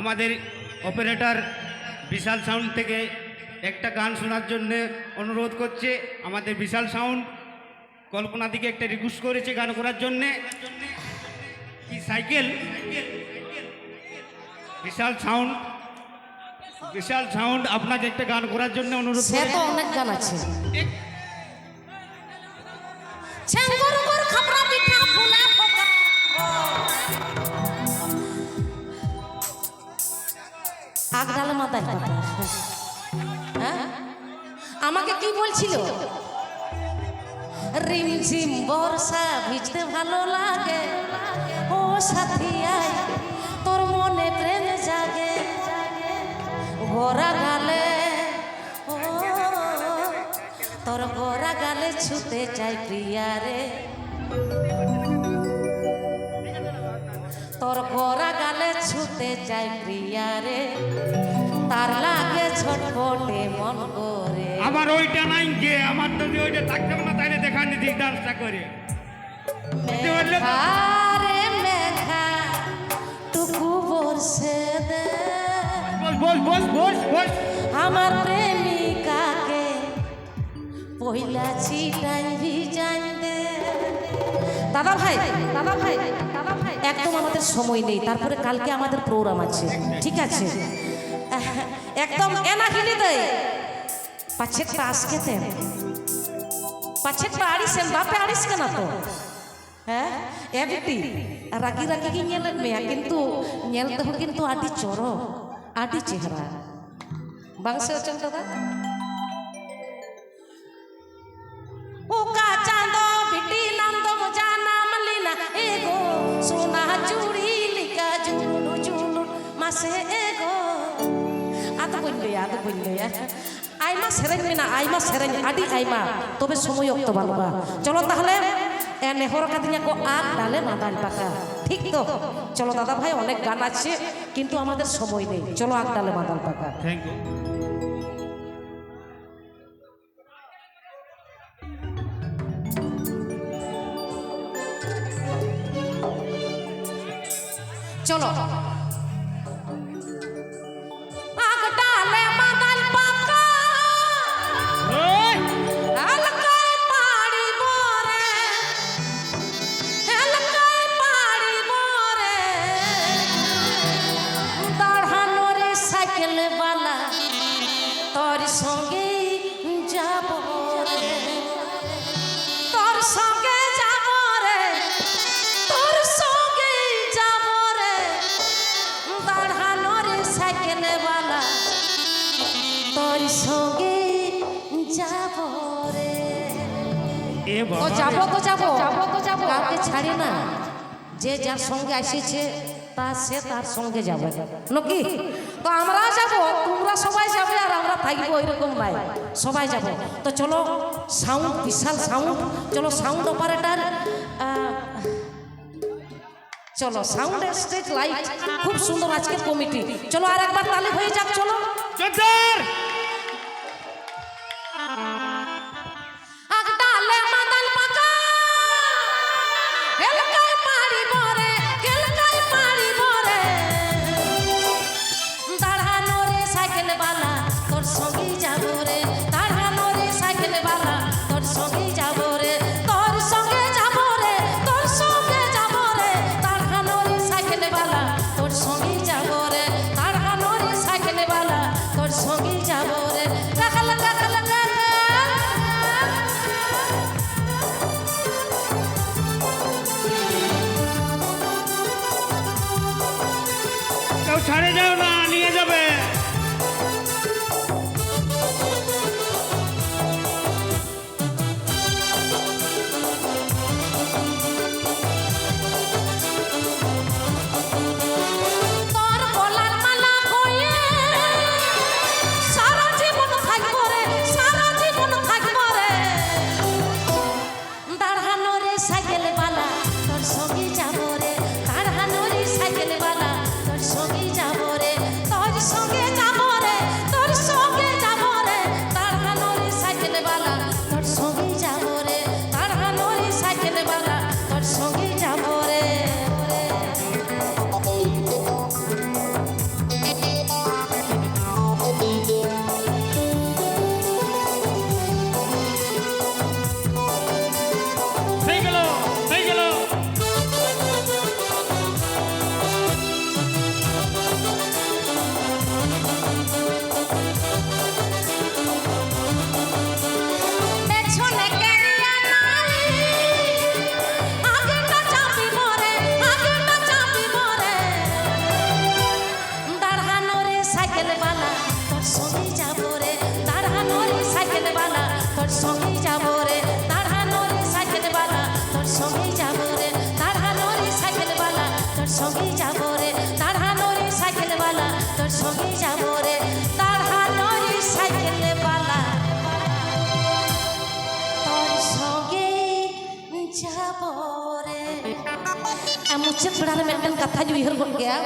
আমাদের অপারেটর বিশাল সাউন্ড থেকে একটা গান শোনার জন্য অনুরোধ করছে। আমাদের বিশাল সাউন্ড কল্পনা দিকে একটা রিকোয়েস্ট করেছে গান করার জন্যে। কি সাইকেল? বিশাল সাউন্ড। বিশাল সাউন্ড আপনাকে একটা গান করার জন্য অনুরোধ সে করে তো অনেক গান আছে। পাতা হ্যাঁ? আমাকে কি বলছিল? রিমঝিম বর্ষা ভিজতে ভালো লাগে। ও সাথী, আয়, তোর মনে প্রেম জাগে। গোরা গালে ও, তোর গোরা গালে ছুতে চাই প্রিয়া রে। তোর গোরা গালে ছুতে চাই প্রিয়া রে। তার লাগে ছটপটে মন করে আমার ওইটা নাই যে আমার যদি ওইটা থাকতে না তাহলে দেখান দিদি ডান্সটা করে। মেঘা রে মেঘা টুকু বর্ষে দে। বস বস বস বস আমার প্রেমিকাকে পহিলা ছিটাই ভিজাই দে। দাদা ভাই দাদা ভাই দাদা ভাই একদম আমাদের সময় নেই তারপরে কালকে আমাদের প্রোগ্রাম আছে ঠিক আছে? একদম এনা কিনে দেয় পাছেরটা আজকে দেন। পাছেরটা আড়িসেন বাপে আড়িস কেন তো? হ্যাঁ? এ বিটি রাগি রাগি কি ñeলেন মেয়া কিন্তু ñel তেহ কিন্তু আটি চoro আটি চেহারা। se ocen দাদা? উকা চাঁদ বিটি নন্দ মজা নাম লিনা এগো সোনা চুড়ি লিকা জুলু জুলু মাসে আদো আদো বললে আইমা সেরেন মেনা আইমা সেরেন আডি আইমা তবে সময় অক্ত বালবা চলো তাহলে এ নেহর কাদিনা কো আগ ডালে মাদাল পাকা ঠিক তো চলো দাদা ভাই অনেক গান আছে কিন্তু আমাদের সময় নেই চলো আগ ডালে মাদাল পাকা থ্যাংক ইউ চলো সঙ্গে যাব রে। তোর সঙ্গে যাব রে। তোর সঙ্গে যাব রে। দাঁড়ানো রে সাইকেল বালা। তোর সঙ্গে যাব রে। বাবা যাব তো যাব। যাব তো যাব। কাউকে ছাড়ি না। যে যার সঙ্গে আসিছে তা সে তার সঙ্গে যাবে। নাকি? তো আমরা যাব, তোমরা সবাই যাবে আর আমরা থাকব রকম ভাই। সবাই যাব। তো চলো সাউন্ড বিশাল সাউন্ড চলো সাউন্ড অপারেটার চলো সাউন্ড স্টেজ লাইট খুব সুন্দর আজকে কমিটি চলো আর একবার তালে হয়ে যাক, চলো। Amu cek berarti kata juga hirgot ya.